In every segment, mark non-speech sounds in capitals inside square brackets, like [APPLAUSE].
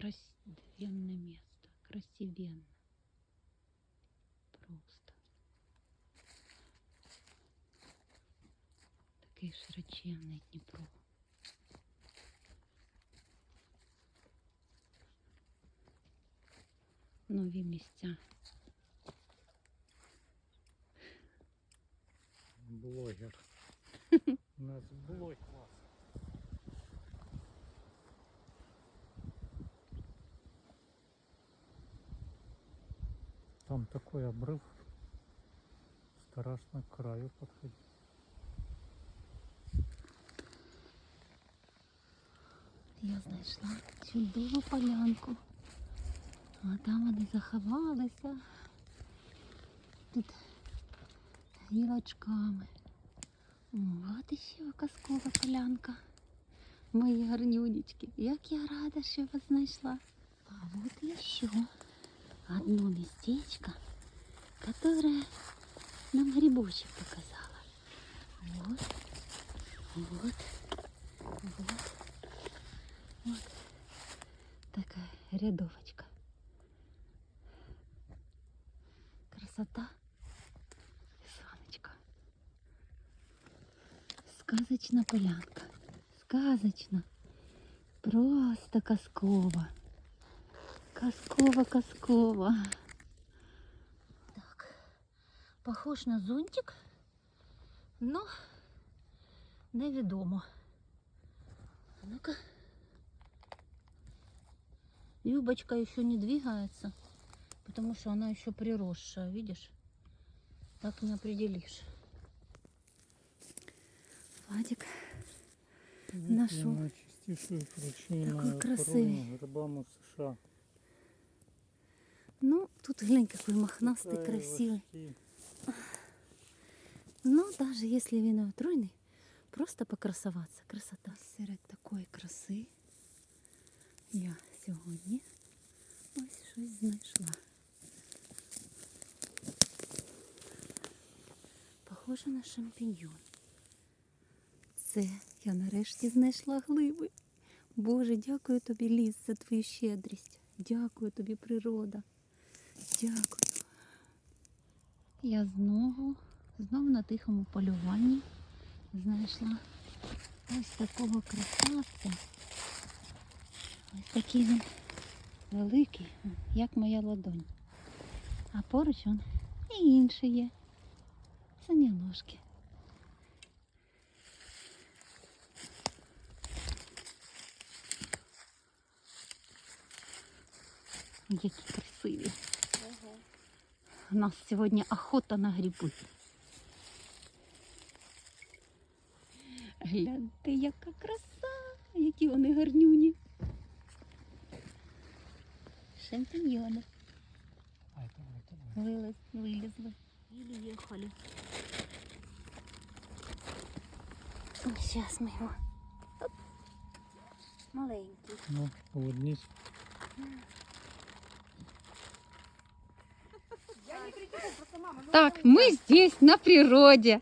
красивенное место. Красивенно. Просто. Такий широченний Дніпро. Нові місця. Блогер. [LAUGHS] У нас блог Там такой обрыв. Страшно к краю подходить. Я знайшла чудову полянку. А там вони заховалися. Тут гілочками. О, от іще казкова полянка. Мої гарнюнечки. Як я рада, що вас знайшла. А вот еще одно местечко, которое нам грибочек показала. Вот, вот, вот. Вот такая рядовочка. Красота и сонечко. Сказочна полянка. Сказочно. Просто казково. Казково, казково. Так. Похож на зонтик, но невідомо. А Ну-ка. Юбочка еще не двигается, потому что она еще приросшая, видишь? Так не определишь. Вадик, Нашел. Такой красивый. грибам США. Тут глянь какой мохнастый, Такая красивый. вообще Ну, даже если він отруйний, просто покрасуватися. Красота. Серед такої краси я сьогодні ось щось знайшла. Похоже на шампіньйон. Це я нарешті знайшла глиби. Боже, дякую тобі, ліс, за твою щедрість. Дякую тобі, природа. Дякую. Я знову, знову на тихому полюванні знайшла ось такого красавця. Ось такий він великий, як моя ладонь. А поруч он і інші є. Саняножки. Які красиві У нас сьогодні охота на гриби. Гляньте, яка краса, які вони гарнюні. Шампіньйони А, это, это, вилез, вилізли. І їхали. Зараз ми його. Оп. Маленький. Ну, улыбнись. Так, мы здесь, на природе.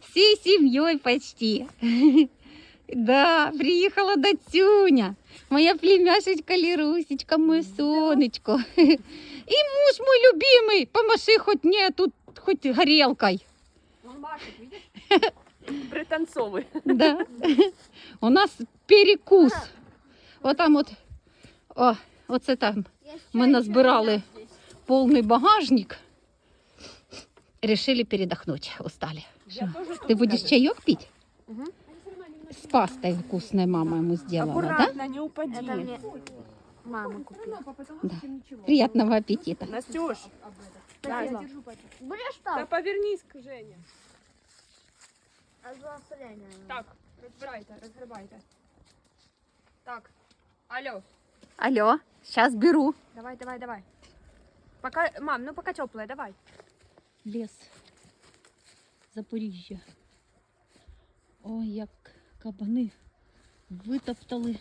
Всей семьей почти. [LAUGHS] Да, приехала Датюня. Моя племяшечка Лерусечка, мое сонечко. [LAUGHS] И муж мой любимый. Помаши хоть мне тут, хоть горелкой. Он машет, видишь? Пританцовывай. [LAUGHS] Да. У нас перекус. Вот там вот, о, оце там. Мы назбирали полный багажник. Решили передохнуть, устали. Я Ты будешь чаек пить? С пастой вкусной мама ему сделала, да? Аккуратно, не упади. Это мне мама купила. Да. Приятного аппетита. Настюш. Будешь Да так? повернись к Жене. А за соленья. Так, розбирайте, розгрібайте. Так, алло, Алло, сейчас беру. давай, давай, давай. Пока, мам, ну пока теплая, давай. Лес. Запоріжжя. Ой, як кабани витоптали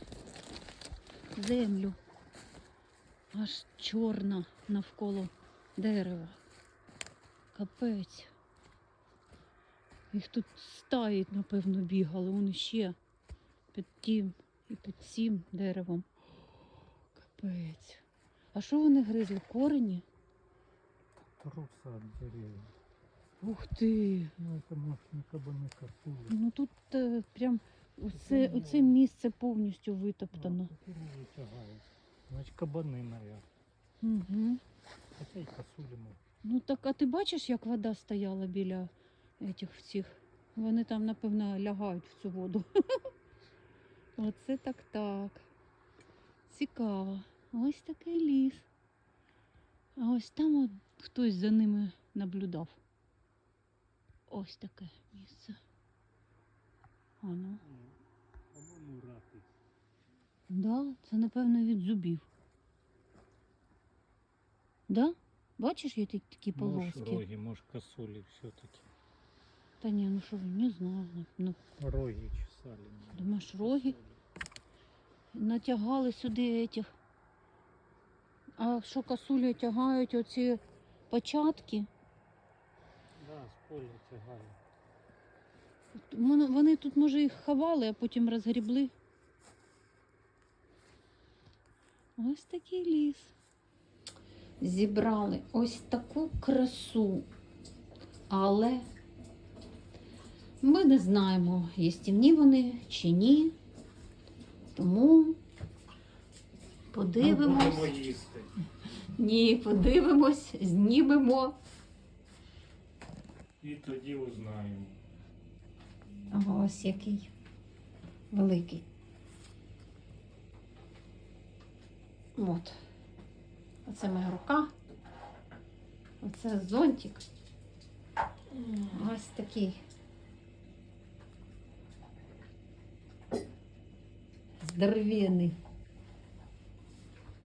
землю. Аж чорна навколо дерева. Капець. Їх тут стаї, напевно, бігали. Вони ще під тим і під цим деревом. Капець. А що вони гризли? Корені? Труса от деревьев. Ух ти! Ну, это может не кабаны косули. Ну тут е, прям оце, оце місце повністю витоптано. Кукурузу тягають. Значить кабани, наверное. Угу. Хотя й косулі ми. Ну так, а ти бачиш, як вода стояла біля этих всіх? Вони там, напевно, лягають в цю воду. [LAUGHS] Оце так так. Цікаво. Ось такий ліс. А ось там от хтось за ними наблюдав. Ось таке місце. А ну. По-моєму, рати. Да, це напевно від зубів. Да? Бачиш, є такі Може роги, може косулі все-таки. Та ні, ну що, ви, не знаю. Ну, Роги чесали. мабуть. Думаєш, роги? натягали сюди этих. А що косулі тягають оці початки? Да, з поля тягали. Вони- тут, може, їх ховали, а потім розгрібли. Ось такий ліс. Зібрали ось таку красу. Але ми не знаємо, їстівні вони чи ні. Тому подивимось. Будемо їсти. Ні, подивимось, знімемо. І тоді узнаємо. Ось який великий. От. Оце моя рука. Оце зонтик. Ось такий. Здоровенний.